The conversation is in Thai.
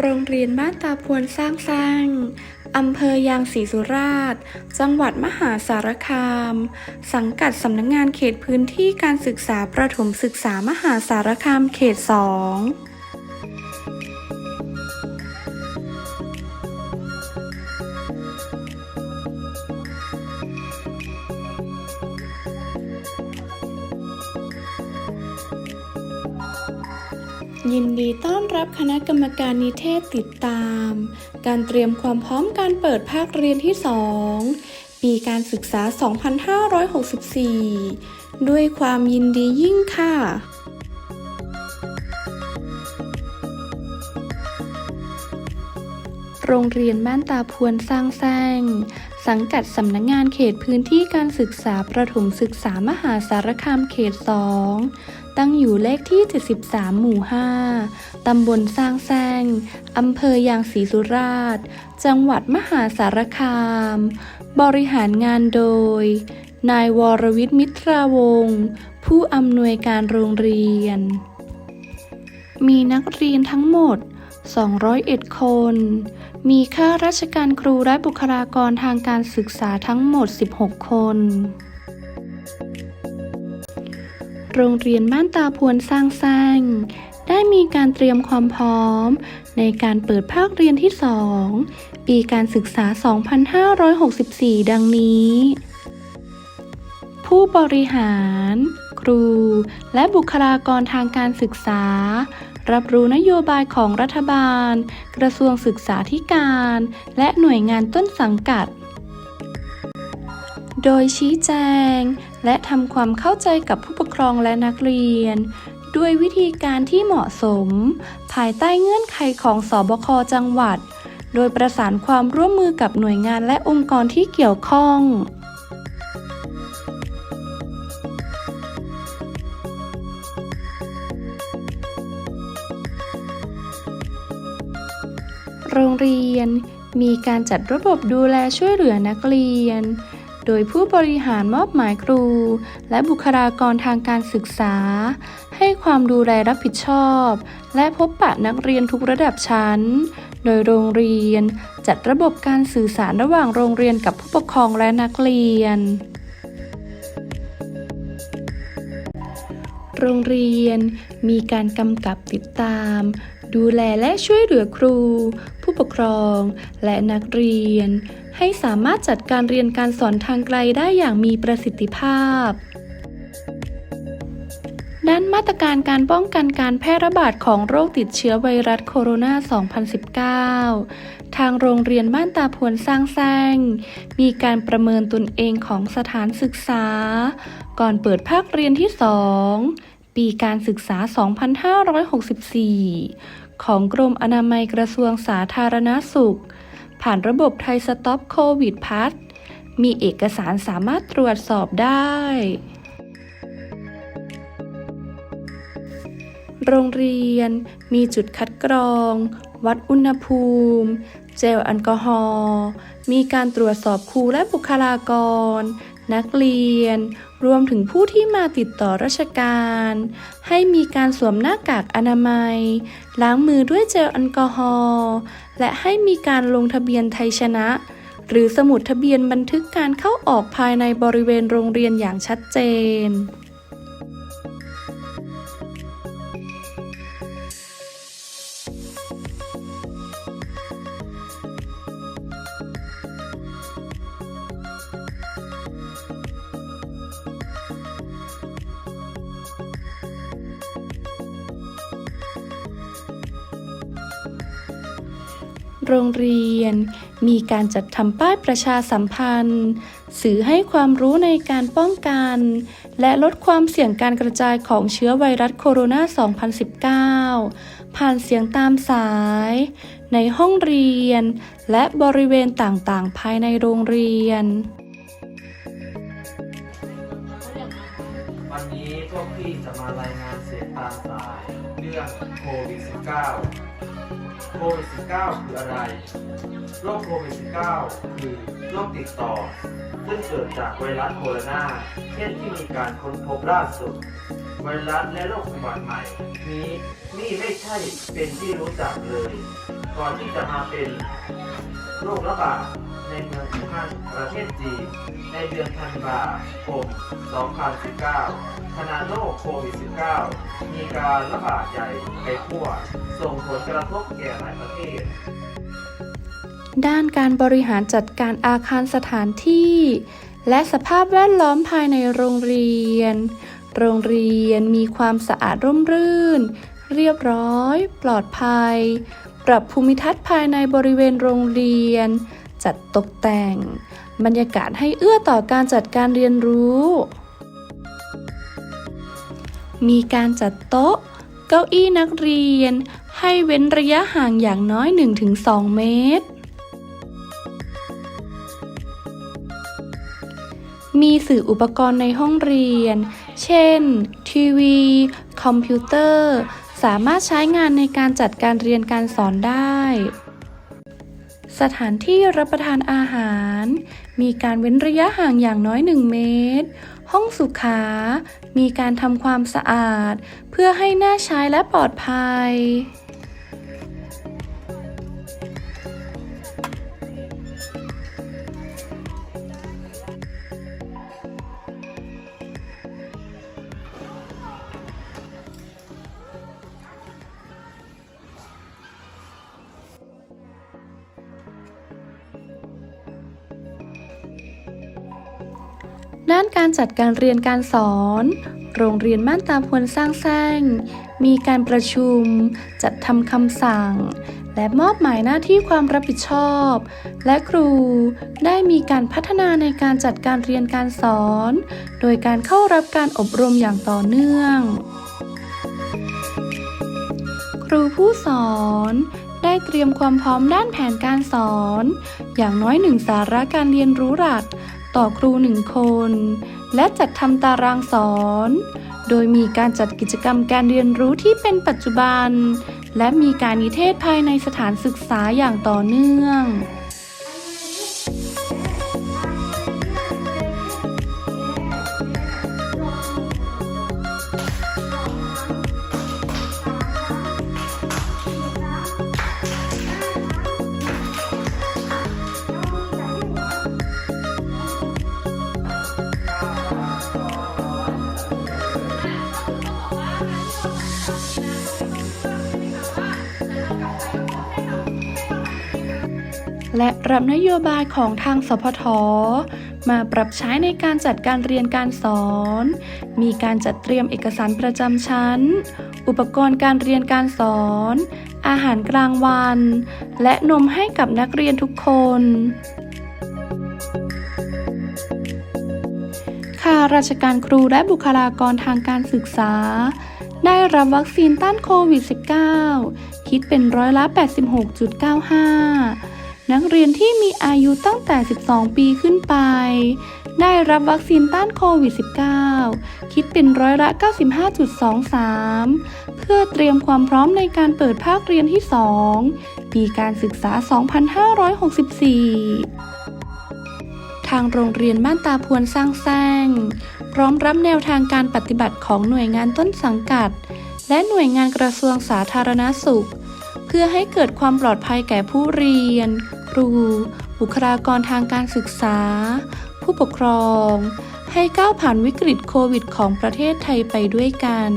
โรงเรียนบ้านตาพวนสร้างสร้างอำเภอยางศรีสุราษฎร์ จังหวัดมหาสารคาม สังกัดสำนักงงานเขตพื้นที่การศึกษาประถมศึกษามหาสารคามเขต 2 ยินดีต้อนรับคณะกรรมการนิเทศติดตาม การเตรียมความพร้อมการเปิดภาคเรียนที่ 2 ปีการศึกษา 2564 ด้วยความยินดียิ่งค่ะโรงเรียนบ้านตาพวนสร้างแซงสังกัดสำนักงงานเขตพื้นที่การศึกษาประถมศึกษามหาสารคามเขต 2 ตั้งอยู่เลขที่ 73 หมู่ 5 ตำบลสร้างแซง อำเภอยางศรีสุราษฎร์ จังหวัดมหาสารคาม บริหารงานโดย นายวรวิทย์มิตราวงศ์ผู้อำนวยการโรงเรียน มีนักเรียนทั้งหมด 201 คน มีข้าราชการครูและบุคลากรทางการศึกษาทั้งหมด 16 คน โรงเรียนบ้านตาพวนสร้างสร้างได้มีการเตรียมความพร้อม ในการเปิดภาคเรียนที่ 2 ปีการศึกษา 2564 ดังนี้ ผู้บริหาร ครู และบุคลากรทางการศึกษา รับรู้นโยบายของรัฐบาล กระทรวงศึกษาธิการ และหน่วยงานต้นสังกัด โดยชี้แจง และทำความเข้าใจกับผู้ปกครองและนักเรียน ด้วยวิธีการที่เหมาะสม ภายใต้เงื่อนไขของสบคจังหวัด โดยประสานความร่วมมือกับหน่วยงานและองค์กรที่เกี่ยวข้องโรงเรียนมีการจัดระบบดูแลช่วยเหลือนักเรียน โดยผู้บริหารมอบหมายครู และบุคลากรทางการศึกษา ให้ความดูแลรับผิดชอบ และพบปะนักเรียนทุกระดับชั้น โดยโรงเรียน จัดระบบการสื่อสารระหว่างโรงเรียนกับผู้ปกครองและนักเรียนโรงเรียนมีการกำกับติดตาม ดูแลและช่วยเหลือครู ผู้ปกครอง และนักเรียน ให้สามารถจัดการเรียนการสอนทางไกลได้อย่างมีประสิทธิภาพ ด้านมาตรการการป้องกันการแพร่ระบาดของโรคติดเชื้อไวรัสโคโรนา 2019 ทางโรงเรียนบ้านตาพวนสร้างแซงมีการประเมินตนเองของสถานศึกษา ก่อนเปิดภาคเรียนที่ 2 ปีการศึกษา 2564 ของกรมอนามัยกระทรวงสาธารณสุข ผ่านระบบไทยสต็อปโควิดพัสมีเอกสารสามารถตรวจสอบได้ โรงเรียนมีจุดคัดกรอง วัดอุณหภูมิ เจลแอลกอฮอล์ มีการตรวจสอบครูและบุคลากร นักเรียน รวมถึงผู้ที่มาติดต่อราชการ ให้มีการสวมหน้ากากอนามัย ล้างมือด้วยเจลแอลกอฮอล์และให้มีการลงทะเบียนไทยชนะ หรือสมุดทะเบียนบันทึกการเข้าออกภายในบริเวณโรงเรียนอย่างชัดเจน โรงเรียน มีการจัดทำป้ายประชาสัมพันธ์ สื่อให้ความรู้ในการป้องกัน และลดความเสี่ยงการกระจายของเชื้อไวรัสโคโรนา 2019 ผ่านเสียงตามสาย ในห้องเรียน และบริเวณต่างๆ ภายในโรงเรียน วันนี้พวกพี่จะมารายงานเสียงตามสาย เรื่องโควิด -19 โควิด -19 คืออะไร โรคโควิด -19 คือโรคติดต่อ ซึ่งเกิดจากไวรัสโคโรนาเช่นที่มีการค้นพบล่าสุด ไวรัสและโรคอุบัติใหม่ นี้นี่ไม่ใช่เป็นที่รู้จักเลย ก่อนที่จะมาเป็นโรคระบาด เมืองอู่ฮั่นประเทศจีน ในเดือนธันวาคม 2019ขณะโรคโควิด -19 มีการระบาดใหญ่ไปทั่ว ส่งผลกระทบแก่หลายประเทศด้านการบริหารจัดการอาคารสถานที่ และสภาพแวดล้อมภายในโรงเรียน โรงเรียนมีความสะอาดร่มรื่น เรียบร้อย ปลอดภัย ปรับภูมิทัศน์ภายในบริเวณโรงเรียน จัดตกแต่ง บรรยากาศให้เอื้อต่อการจัดการเรียนรู้ มีการจัดโต๊ะ เก้าอี้นักเรียน ให้เว้นระยะห่างอย่างน้อย 1-2 เมตร มีสื่ออุปกรณ์ในห้องเรียน เช่น ทีวี คอมพิวเตอร์ สามารถใช้งานในการจัดการเรียนการสอนได้ สถานที่รับประทานอาหาร มีการเว้นระยะห่างอย่างน้อย 1 เมตร ห้องสุขา มีการทำความสะอาด เพื่อให้น่าใช้และปลอดภัย ด้านการจัดการเรียนการสอน โรงเรียนม่านตาพวนสร้างแซงมีการประชุม จัดทำคำสั่ง และมอบหมายหน้าที่ความรับผิดชอบ และครูได้มีการพัฒนาในการจัดการเรียนการสอน โดยการเข้ารับการอบรมอย่างต่อเนื่อง ครูผู้สอนได้เตรียมความพร้อมด้านแผนการสอน อย่างน้อยหนึ่งสาระการเรียนรู้หลัก ต่อครูหนึ่งคน และจัดทำตารางสอน โดยมีการจัดกิจกรรมการเรียนรู้ที่เป็นปัจจุบัน และมีการนิเทศภายในสถานศึกษาอย่างต่อเนื่อง และรับนโยบายของทางสพท มาปรับใช้ในการจัดการเรียนการสอน มีการจัดเตรียมเอกสารประจำชั้น อุปกรณ์การเรียนการสอน อาหารกลางวัน และนมให้กับนักเรียนทุกคนข้าราชการครูและบุคลากรทางการศึกษา ได้รับวัคซีนต้านโควิด -19 คิดเป็นร้อยละ 86.95 นักเรียนที่มีอายุตั้งแต่ 12 ปีขึ้นไป ได้รับวัคซีนต้านโควิด -19 คิดเป็นร้อยละ 95.23 เพื่อเตรียมความพร้อมในการเปิดภาคเรียนที่ 2 ปีการศึกษา 2564 ทางโรงเรียนบ้านตาพวนสร้างแซงพร้อมรับแนวทางการปฏิบัติของหน่วยงานต้นสังกัด และหน่วยงานกระทรวงสาธารณสุข เพื่อให้เกิดความปลอดภัยแก่ผู้เรียน รู บุคลากรทางการศึกษา ผู้ปกครอง ให้ก้าวผ่านวิกฤตโควิดของประเทศไทยไปด้วยกัน